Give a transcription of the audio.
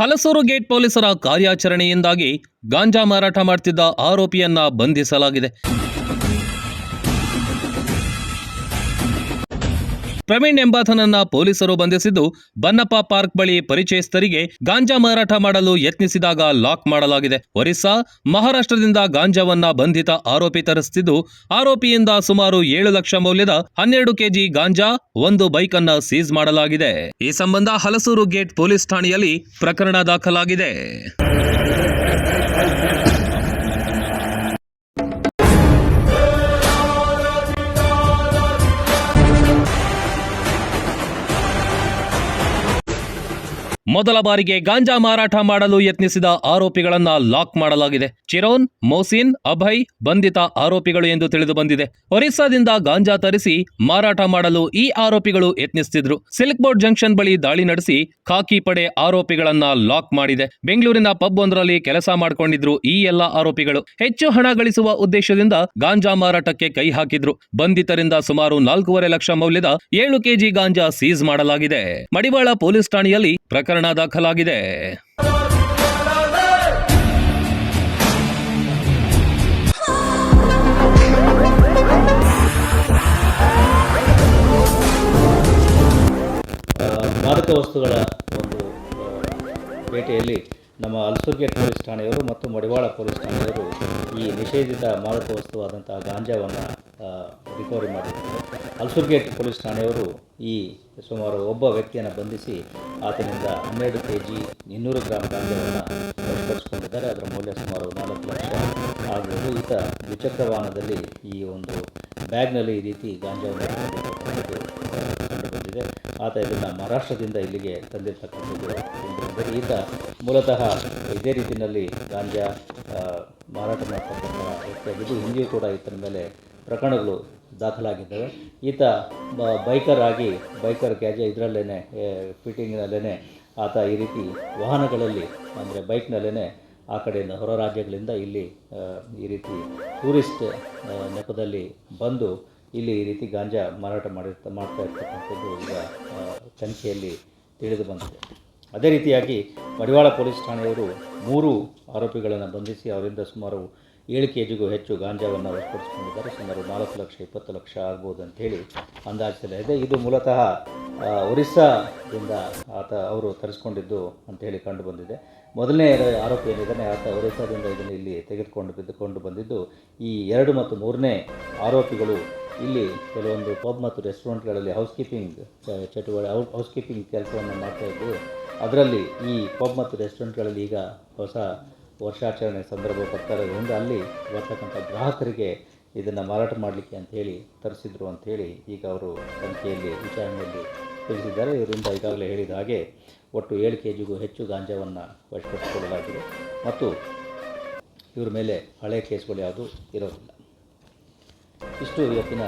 Halasuru gate ಪೊಲೀಸರ ಕಾರ್ಯಾಚರಣೆಯಿಂದಾಗಿ ಗಾಂಜಾ ಮಾರಾಟ ಮಾಡ್ತಿದ್ದ ಆರೋಪಿಯನ್ನ ಬಂಧಿಸಲಾಗಿದೆ. ಪ್ರವೀಣ್ ಎಂಬಾತನನ್ನ ಪೊಲೀಸರು ಬಂಧಿಸಿದ್ದು, ಬನ್ನಪ್ಪ ಪಾರ್ಕ್ ಬಳಿ ಪರಿಚಯಸ್ಥರಿಗೆ ಗಾಂಜಾ ಮಾರಾಟ ಮಾಡಲು ಯತ್ನಿಸಿದಾಗ ಲಾಕ್ ಮಾಡಲಾಗಿದೆ. ಒರಿಸ್ಸಾ, ಮಹಾರಾಷ್ಟ್ರದಿಂದ ಗಾಂಜಾವನ್ನ ಬಂಧಿತ ಆರೋಪಿ ತರಿಸುತ್ತಿದ್ದು ಆರೋಪಿಯಿಂದ ಸುಮಾರು ಏಳು ಲಕ್ಷ ಮೌಲ್ಯದ ಹನ್ನೆರಡು ಕೆಜಿ ಗಾಂಜಾ, ಒಂದು ಬೈಕ್ ಅನ್ನ ಸೀಸ್ ಮಾಡಲಾಗಿದೆ. ಈ ಸಂಬಂಧ ಹಲಸೂರು ಗೇಟ್ ಪೊಲೀಸ್ ಠಾಣೆಯಲ್ಲಿ ಪ್ರಕರಣ ದಾಖಲಾಗಿದೆ. ಮೊದಲ ಬಾರಿಗೆ ಗಾಂಜಾ ಮಾರಾಟ ಮಾಡಲು ಯತ್ನಿಸಿದ ಆರೋಪಿಗಳನ್ನ ಲಾಕ್ ಮಾಡಲಾಗಿದೆ. ಚಿರೋನ್ ಮೋಸಿನ್ ಅಭಯ್ ಬಂಧಿತ ಆರೋಪಿಗಳು ಎಂದು ತಿಳಿದು ಬಂದಿದೆ. ಒರಿಸ್ಸಾದಿಂದ ಗಾಂಜಾ ತರಿಸಿ ಮಾರಾಟ ಮಾಡಲು ಈ ಆರೋಪಿಗಳು ಯತ್ನಿಸುತ್ತಿದ್ರು ಸಿಲ್ಕ್ ಬೋರ್ಡ್ ಜಂಕ್ಷನ್ ಬಳಿ ದಾಳಿ ನಡೆಸಿ ಖಾಕಿ ಪಡೆ ಆರೋಪಿಗಳನ್ನ ಲಾಕ್ ಮಾಡಿದೆ. ಬೆಂಗಳೂರಿನ ಪಬ್ ಒಂದರಲ್ಲಿ ಕೆಲಸ ಮಾಡಿಕೊಂಡಿದ್ರು ಈ ಎಲ್ಲ ಆರೋಪಿಗಳು. ಹೆಚ್ಚು ಹಣ ಗಳಿಸುವ ಉದ್ದೇಶದಿಂದ ಗಾಂಜಾ ಮಾರಾಟಕ್ಕೆ ಕೈ ಹಾಕಿದ್ರು. ಬಂಧಿತರಿಂದ ಸುಮಾರು ನಾಲ್ಕೂವರೆ ಲಕ್ಷ ಮೌಲ್ಯದ ಏಳು ಕೆಜಿ ಗಾಂಜಾ ಸೀಸ್ ಮಾಡಲಾಗಿದೆ. ಮಡಿವಾಳ ಪೊಲೀಸ್ ಠಾಣೆಯಲ್ಲಿ ಪ್ರಕರಣ ದಾಖಲಾಗಿದೆ. ಆ, ಮಾದಕ ವಸ್ತುಗಳ ಒಂದು ಪೇಟೆಯಲ್ಲಿ ನಮ್ಮ ಅಲ್ಸೂರ್ಗೆ ಪೊಲೀಸ್ ಠಾಣೆಯವರು ಮತ್ತು ಮಡಿವಾಳ ಪೊಲೀಸ್ ಠಾಣೆಯವರು ಈ ನಿಷೇಧಿತ ಮಾದಕ ವಸ್ತುವಾದಂತಹ ಗಾಂಜಾವನ್ನು ರಿಕವರಿ ಮಾಡಿದ್ದಾರೆ ಅಲ್ಸೂರ್ಗೇಟ್ ಪೊಲೀಸ್ ಠಾಣೆಯವರು ಈ ಸುಮಾರು ಒಬ್ಬ ವ್ಯಕ್ತಿಯನ್ನು ಬಂಧಿಸಿ ಆತನಿಂದ ಹನ್ನೆರಡು ಕೆ ಜಿ ಇನ್ನೂರು ಗ್ರಾಮ್ ಗಾಂಜಾವನ್ನು ವಶಪಡಿಸಿಕೊಂಡಿದ್ದಾರೆ. ಅದರ ಮೌಲ್ಯ ಸುಮಾರು ನಾಲ್ಕು ಲಕ್ಷ ಆಗ್ಬೋದು ಈತ ದ್ವಿಚಕ್ರ ವಾಹನದಲ್ಲಿ ಈ ಒಂದು ಬ್ಯಾಗ್ನಲ್ಲಿ ಈ ರೀತಿ ಗಾಂಜಾವನ್ನು ಕಂಡುಬಂದಿದೆ. ಕಂಡು ಬಂದಿದೆ ಆತ ಇದನ್ನು ಮಹಾರಾಷ್ಟ್ರದಿಂದ ಇಲ್ಲಿಗೆ ತಂದಿರ್ತಕ್ಕಂಥದ್ದು ಎಂದರೆ ಈತ ಮೂಲತಃ ಇದೇ ರೀತಿಯಲ್ಲಿ ಗಾಂಜಾ ಮಾರಾಟ ಮಾಡ್ತಕ್ಕಂಥ ವ್ಯಕ್ತಿಯಾಗಿದ್ದು, ಹಿಂದಿಯೂ ಕೂಡ ಈತನ ಮೇಲೆ ಪ್ರಕರಣಗಳು ದಾಖಲಾಗಿದ್ದಾವೆ. ಈತ ಬೈಕರ್ ಆಗಿ, ಬೈಕರ್ ಕ್ಯಾಜೆ ಇದರಲ್ಲೇ ಫಿಟ್ಟಿಂಗ್ನಲ್ಲೇ ಆತ ಈ ರೀತಿ ವಾಹನಗಳಲ್ಲಿ, ಅಂದರೆ ಬೈಕ್ನಲ್ಲೇ ಆ ಕಡೆಯಿಂದ ಹೊರ ರಾಜ್ಯಗಳಿಂದ ಇಲ್ಲಿ ಈ ರೀತಿ ಟೂರಿಸ್ಟ್ ನೆಪದಲ್ಲಿ ಬಂದು ಇಲ್ಲಿ ಈ ರೀತಿ ಗಾಂಜಾ ಮಾರಾಟ ಮಾಡಿರ್ತ, ಮಾಡ್ತಾ ಇರ್ತಕ್ಕಂಥದ್ದು ಈಗ ತನಿಖೆಯಲ್ಲಿ ತಿಳಿದು ಬಂದಿದೆ. ಅದೇ ರೀತಿಯಾಗಿ ಮಡಿವಾಳ ಪೊಲೀಸ್ ಠಾಣೆಯವರು ಮೂರು ಆರೋಪಿಗಳನ್ನು ಬಂಧಿಸಿ ಅವರಿಂದ ಸುಮಾರು ಏಳು ಕೆ ಜಿಗೂ ಹೆಚ್ಚು ಗಾಂಜಾವನ್ನು ವಶಪಡಿಸಿಕೊಂಡಿದ್ದಾರೆ. ಸುಮಾರು ನಾಲ್ಕು ಲಕ್ಷ, ಇಪ್ಪತ್ತು ಲಕ್ಷ ಆಗ್ಬೋದು ಅಂತೇಳಿ ಅಂದಾಜಿಸಲಾಗಿದೆ ಇದು. ಮೂಲತಃ ಒರಿಸ್ಸಾದಿಂದ ಆತ ಅವರು ತರಿಸ್ಕೊಂಡಿದ್ದು ಅಂತೇಳಿ ಕಂಡು ಬಂದಿದೆ. ಮೊದಲನೇ ಆರೋಪಿ ಏನಿದ್ದಾನೆ ಆತ ಒರಿಸ್ಸಾದಿಂದ ಇದನ್ನು ಇಲ್ಲಿ ತೆಗೆದುಕೊಂಡು ಬಿದ್ದುಕೊಂಡು ಬಂದಿದ್ದು. ಈ ಎರಡು ಮತ್ತು ಮೂರನೇ ಆರೋಪಿಗಳು ಇಲ್ಲಿ ಕೆಲವೊಂದು ಪಬ್ ಮತ್ತು ರೆಸ್ಟೋರೆಂಟ್ಗಳಲ್ಲಿ ಹೌಸ್ ಕೀಪಿಂಗ್ ಚಟುವಟಿಕೆ ಹೌಸ್ ಕೀಪಿಂಗ್ ಕೆಲಸವನ್ನು ಮಾಡ್ತಾ ಇದ್ದು. ಅದರಲ್ಲಿ ಈ ಪಬ್ ಮತ್ತು ರೆಸ್ಟೋರೆಂಟ್ಗಳಲ್ಲಿ ಈಗ ಹೊಸ ವರ್ಷಾಚರಣೆ ಸಂದರ್ಭ ಬರ್ತಾ ಇರೋದ್ರಿಂದ ಅಲ್ಲಿ ಬರ್ತಕ್ಕಂಥ ಗ್ರಾಹಕರಿಗೆ ಇದನ್ನು ಮಾರಾಟ ಮಾಡಲಿಕ್ಕೆ ಅಂಥೇಳಿ ತರಿಸಿದ್ರು ಅಂಥೇಳಿ ಈಗ ಅವರು ತನಿಖೆಯಲ್ಲಿ, ವಿಚಾರಣೆಯಲ್ಲಿ ತಿಳಿಸಿದ್ದಾರೆ. ಇವರಿಂದ ಈಗಾಗಲೇ ಹೇಳಿದ ಹಾಗೆ ಒಟ್ಟು ಏಳು ಕೆ ಜಿಗೂ ಹೆಚ್ಚು ಗಾಂಜಾವನ್ನು ವಶಪಡಿಸಿಕೊಳ್ಳಲಾಗಿದೆ. ಮತ್ತು ಇವ್ರ ಮೇಲೆ ಹಳೆ ಕೇಸ್ಗಳು ಯಾವುದೂ ಇರೋದಿಲ್ಲ. ಇಷ್ಟು ಇವತ್ತಿನ